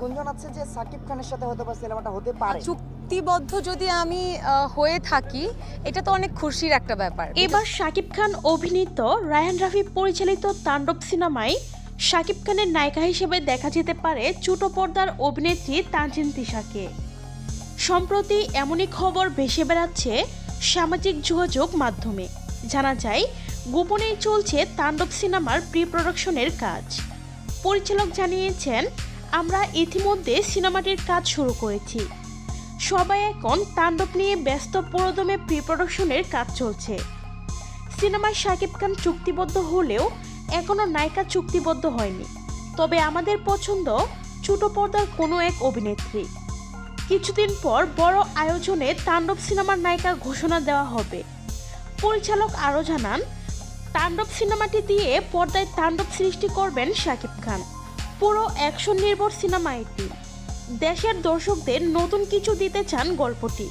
গুঞ্জন আছে যে সাকিব খানের সাথে হয়তো বা সিনেমাটা হতে পারে। চুক্তিবদ্ধ যদি আমি হয়ে থাকি এটা তো অনেক খুশির একটা ব্যাপার। এবার শাকিব খান অভিনীত রায়ান রাফি পরিচালিত তাণ্ডব সিনেমায় শাকিব খানের নায়িকা হিসেবে দেখা যেতে পারে ছোট পর্দার অভিনেত্রী তানজিন তিশাকে। সম্প্রতি এমনই খবর ভেসে বেড়াচ্ছে সামাজিক যোগাযোগ মাধ্যমে। জানা যায় গোপনেই চলছে তাণ্ডব সিনেমার প্রি প্রোডাকশনের কাজ। পরিচালক জানিয়েছেন আমরা ইতিমধ্যে সিনেমাটির কাজ শুরু করেছি। সবাই এখন তাণ্ডব নিয়ে ব্যস্ত পুরোদমে প্রি প্রোডাকশনের কাজ চলছে। সিনেমায় শাকিব খান চুক্তিবদ্ধ হলেও এখনও নায়িকা চুক্তিবদ্ধ হয়নি। তবে আমাদের পছন্দ ছোট পর্দার কোনো এক অভিনেত্রী। কিছুদিন পর বড় আয়োজনে তাণ্ডব সিনেমার নায়িকা ঘোষণা দেওয়া হবে। পরিচালক আরও জানান, তাণ্ডব সিনেমাটি দিয়ে পর্দায় তাণ্ডব সৃষ্টি করবেন শাকিব খান। পুরো অ্যাকশন নির্ভর সিনেমা এটি দেশের দর্শকদের নতুন কিছু দিতে চান গল্পটি।